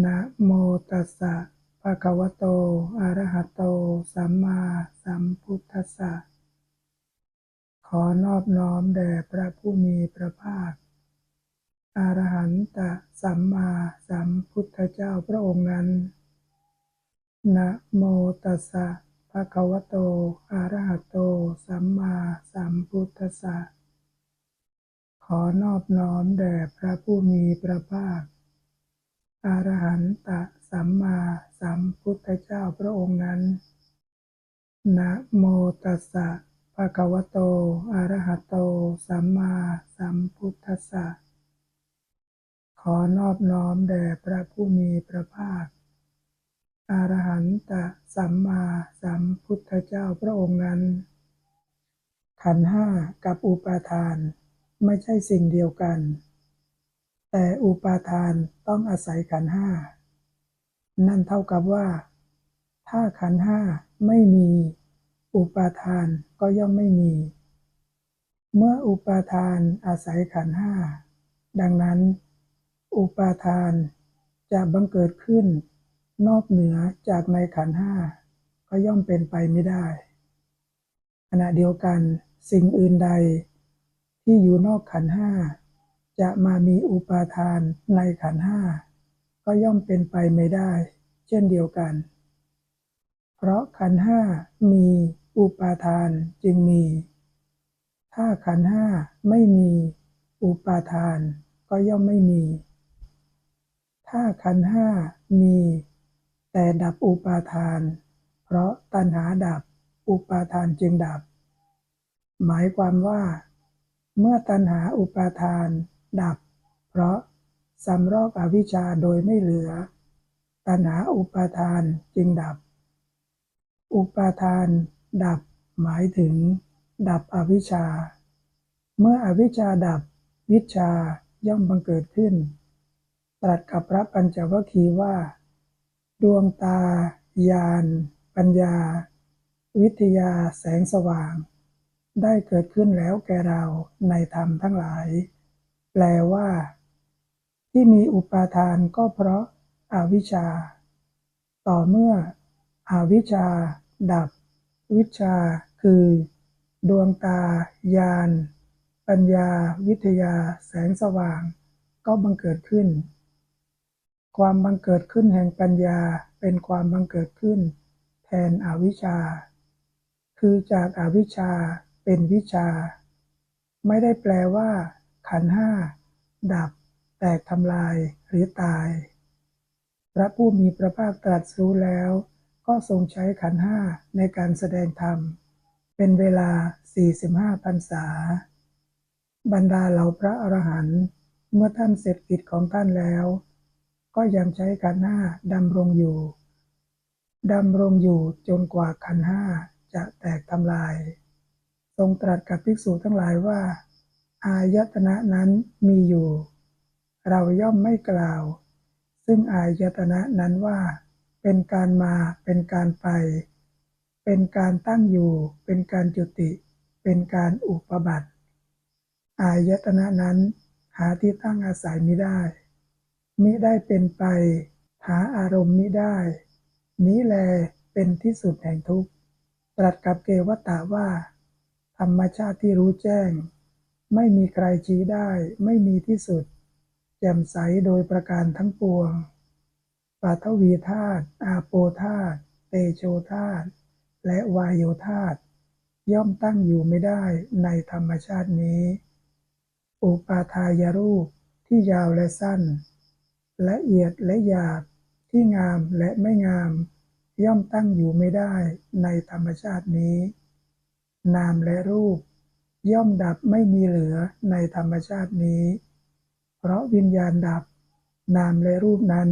นะโมตัสสะภะคะวะโต อะระหะโต สัมมาสัมพุทธัสสะ ขอนอบน้อมแด่พระผู้มีพระภาค อรหันตสัมมาสัมพุทธเจ้าพระองค์นั้น นะโมตัสสะภะคะวะโต อะระหะโต สัมมาสัมพุทธัสสะ ขอนอบน้อมแด่พระผู้มีพระภาค อรหันตสัมมาสัมพุทธเจ้าพระองค์นั้น นะโมตัสสะภะคะวะโตอะระหะโต สัมมาสัมพุทธัสสะ ขอนอบน้อมแด่พระผู้มีพระภาคอรหันตสัมมาสัมพุทธเจ้าพระองค์นั้น ขันห้ากับอุปาทานไม่ใช่สิ่งเดียวกัน แต่อุปาทานต้องอาศัยขันห้า นั่นเท่ากับว่า ถ้าขันห้าไม่มี อุปาทานก็ย่อมไม่มี เมื่ออุปาทานอาศัยขันห้า ดังนั้น อุปาทานจะบังเกิดขึ้น นอกเหนือจากในขันห้า ก็ย่อมเป็นไปไม่ได้ ขณะเดียวกันสิ่งอื่นใดที่อยู่นอกขันห้า จะมามีอุปาทานในขันธ์ห้าก็ย่อมเป็นไปไม่ได้ เช่นเดียวกัน เพราะขันธ์ห้ามีอุปาทานจึงมี ถ้าขันธ์ห้าไม่มีอุปาทานก็ย่อมไม่มี ถ้าขันธ์ห้ามี แต่ดับอุปาทาน เพราะตัณหาดับอุปาทานจึงดับ หมายความว่าเมื่อตัณหาอุปาทาน ดับ เพราะสำรอกอวิชชาโดยไม่เหลือ ตัณหาอุปาทานจึงดับ อุปาทาน ดับ หมายถึง ดับอวิชชา เมื่ออวิชชาดับ วิชชาย่อมบังเกิดขึ้น ตรัสกับพระปัญจวัคคีย์ว่า ดวงตา ญาณ ปัญญา วิทยาแสงสว่าง ได้เกิดขึ้นแล้วแก่เราในธรรมทั้งหลาย แปลว่า ที่มีอุปาทานก็เพราะอาวิชชา ต่อเมื่อ อวิชชา ดับ วิชา คือ ดวงตา ญาณ ปัญญา วิทยา แสงสว่าง ก็บังเกิดขึ้น ความบังเกิดขึ้นแห่งปัญญาเป็นความบังเกิดขึ้น แทนอวิชชา คือจากอาวิชชาเป็นวิชา ไม่ได้แปลว่า ขันห้า ดับ แตกทำลายหรือตาย พระผู้มีพระภาคตรัสรู้แล้ว ก็ทรงใช้ขันห้าในการแสดงธรรม เป็นเวลา 45พรรษา บรรดาเหล่าพระอรหันต์เมื่อท่านเสร็จกิจของท่านแล้ว ก็ยังใช้ขันห้าดำรงอยู่ดำรงอยู่จนกว่าขันห้าจะแตกทำลาย ทรงตรัสกับภิกษุทั้งหลายว่า อายตนะนั้นมีอยู่ เราย่อมไม่กล่าว ซึ่งอายตนะนั้นว่า เป็นการมาเป็นการไป เป็นการตั้งอยู่ เป็นการจุติ เป็นการอุปบัติ อายตนะนั้นหาที่ตั้งอาศัยมิได้ มิได้เป็นไป หาอารมณ์มิได้ นี้แลเป็นที่สุดแห่งทุกข์ ตรัสกับเกวตาว่า ธรรมชาติที่รู้แจ้ง ไม่มีใครชี้ได้ ไม่มีที่สุด แจ่มใสโดยประการทั้งปวงปาทวีธาตุอาโปธาตุเตโชธาตุและวายโยธาตุย่อมตั้งอยู่ไม่ได้ในธรรมชาตินี้ อุปาทายรูปที่ยาวและสั้น ละเอียดและหยาบที่งามและไม่งาม ย่อมตั้งอยู่ไม่ได้ในธรรมชาตินี้ นามและรูป ย่อมดับไม่มีเหลือในธรรมชาตินี้ เพราะวิญญาณดับ นามและรูปนั้น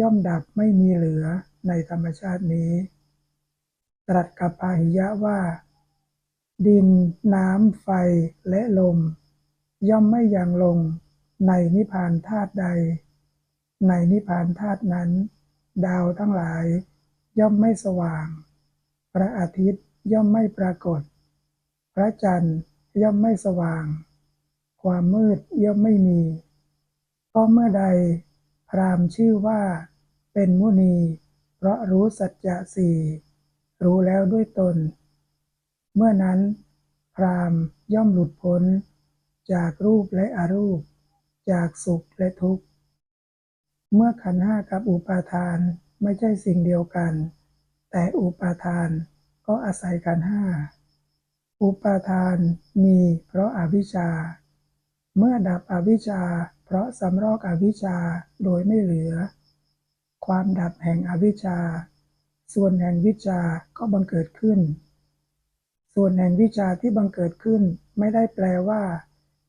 ย่อมดับไม่มีเหลือในธรรมชาตินี้ ตรัสกับพาหิยะว่า ดิน น้ำ ไฟและลม ย่อมไม่ยังลงในนิพพานธาตุใด ในนิพพานธาตุนั้น ดาวทั้งหลาย ย่อมไม่สว่าง พระอาทิตย์ย่อมไม่ปรากฏ พระจันทร์ ย่อมไม่สว่าง ความมืดย่อมไม่มี เพราะเมื่อใด พรามชื่อว่าเป็นมุนี เพราะรู้สัจจะสี่รู้แล้วด้วยตน เมื่อนั้น พรามย่อมหลุดพ้น จากรูปและอรูป จากสุขและทุกข์ เมื่อขันห้ากับอุปาทานไม่ใช่สิ่งเดียวกัน แต่อุปาทานก็อาศัยขันห้า อุปาทานมีเพราะอาวิชชา เมื่อดับอวิชชา เพราะสำรอกอวิชชาโดยไม่เหลือ ความดับแห่งอวิชชา ส่วนแห่งวิชาก็บังเกิดขึ้น ส่วนแห่งวิชาที่บังเกิดขึ้นไม่ได้แปลว่า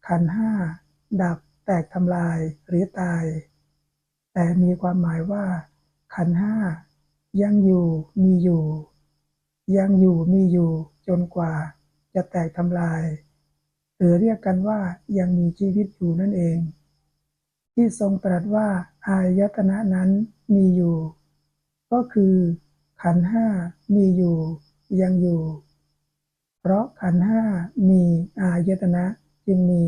ขันห้า ดับ แตกทำลายหรือตาย แต่มีความหมายว่า ขันห้า ยังอยู่มีอยู่ ยังอยู่มีอยู่จนกว่า จะแตกทำลาย หรือเรียกกันว่ายังมีชีวิตอยู่นั่นเอง ที่ทรงตรัสว่าอายตนะนั้นมีอยู่ ก็คือขันห้ามีอยู่ ยังอยู่ เพราะขันห้ามีอายตนะจึงมี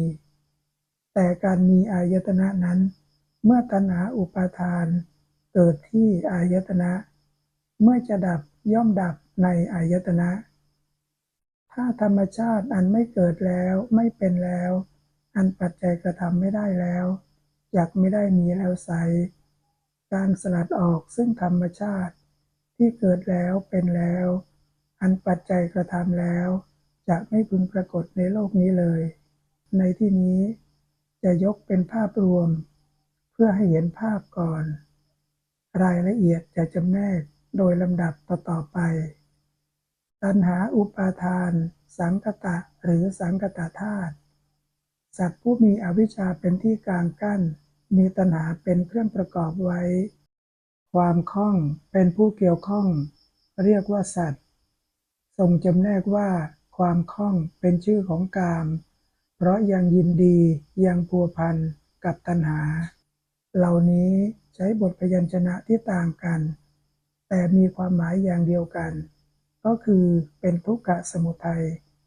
แต่การมีอายตนะนั้น เมื่อตัณหาอุปาทาน เกิดที่อายตนะ เมื่อจะดับย่อมดับในอายตนะ ถ้าธรรมชาติอันไม่เกิดแล้วไม่เป็นแล้ว อันปัจจัยกระทำไม่ได้แล้วอยากไม่ได้มีแล้วไซร้การสลัดออกซึ่งธรรมชาติ ที่เกิดแล้วเป็นแล้ว อันปัจจัยกระทำแล้วจะไม่พึงปรากฏในโลกนี้เลย ในที่นี้จะยกเป็นภาพรวม เพื่อให้เห็นภาพก่อน รายละเอียดจะจำแนกโดยลำดับต่อๆไป ตัณหาอุปาทาน สังกตะหรือสังกตธาตุสัตว์ผู้มีอวิชชาเป็นที่กลางกั้น มีตัณหาเป็นเครื่องประกอบไว้ ความคล่องเป็นผู้เกี่ยวข้อง เรียกว่าสัตว์ทรงจำแนกว่า ความคล่องเป็นชื่อของกาม เพราะยังยินดียังพัวพันกับตัณหา เหล่านี้ใช้บทพยัญชนะที่ต่างกัน แต่มีความหมายอย่างเดียวกัน ก็คือเป็นทุกขะสมุทัย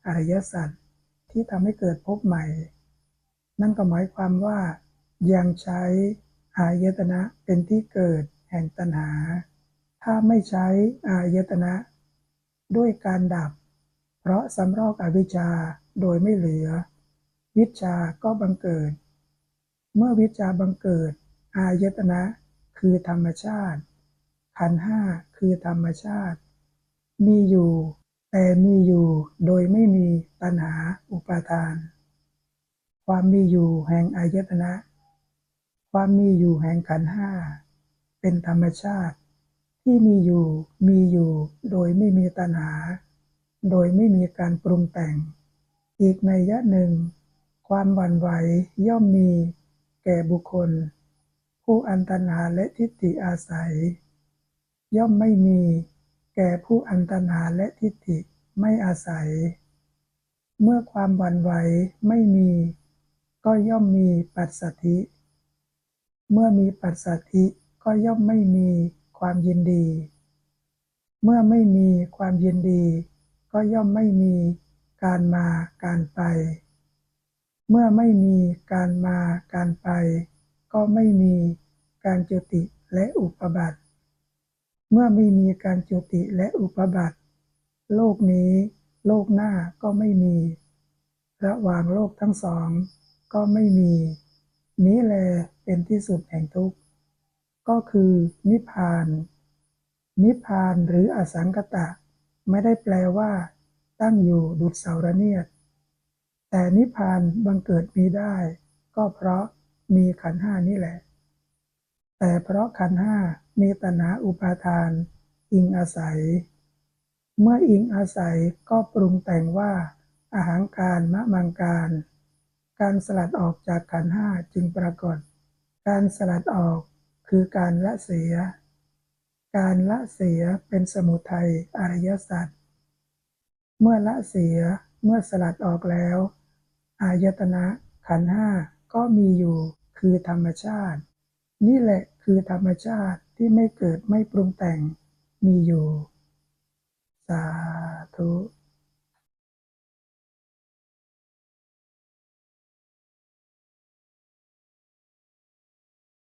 อริยสัจที่ทำให้เกิดภพใหม่ นั่นก็หมายความว่า ยังใช้อายตนะเป็นที่เกิดแห่งตัณหา ถ้าไม่ใช้อายตนะ ด้วยการดับ เพราะสำรอกอวิชชาโดยไม่เหลือ วิชาก็บังเกิด เมื่อวิชาบังเกิด อายตนะคือธรรมชาติขันห้าคือธรรมชาติ มีอยู่ แต่มีอยู่โดยไม่มีตัณหาอุปาทาน ความมีอยู่แห่งอายตนะ ความมีอยู่แห่งขันห้า เป็นธรรมชาติ ที่มีอยู่มีอยู่โดยไม่มีตัณหา โดยไม่มีการปรุงแต่ง อีกในยะหนึ่ง ความหวั่นไหวย่อมมีแก่บุคคล ผู้อันตัณหาและทิฏฐิอาศัย ย่อมไม่มี แก่ผู้อันตัณหาและทิฏฐิไม่อาศัย เมื่อความหวั่นไหวไม่มี ก็ย่อมมีปัสสัทธิ เมื่อมีปัสสัทธิก็ย่อมไม่มีความยินดี เมื่อไม่มีความยินดี ก็ย่อมไม่มีการมาการไป เมื่อไม่มีการมาการไป ก็ไม่มีการจุติและอุปบัติ เมื่อไม่มีการจุติและอุปบัติ โลกนี้ โลกหน้าก็ไม่มี ระหว่างโลกทั้งสอง ก็ไม่มี นี้แลเป็นที่สุดแห่งทุกข์ ก็คือนิพพาน นิพพานหรืออสังกตะ ไม่ได้แปลว่า ตั้งอยู่ดุจเสาระเนียด แต่นิพพานบังเกิดมีได้ ก็เพราะมีขันห้านี่แหละ แต่เพราะขันห้ามีตัณหาอุปาทาน อิงอาศัย เมื่ออิงอาศัยก็ปรุงแต่งว่า อาหางการมะมังการ การสลัดออกจากขันห้าจึงปรากฏ การสลัดออกคือการละเสีย การละเสียเป็นสมุทัยอริยสัจเมื่อละเสียเมื่อสลัดออกแล้ว อายตนะขันห้าก็มีอยู่คือธรรมชาติ นี่แหละ คือธรรมชาติที่ไม่เกิดไม่ปรุงแต่งมีอยู่ สาธุ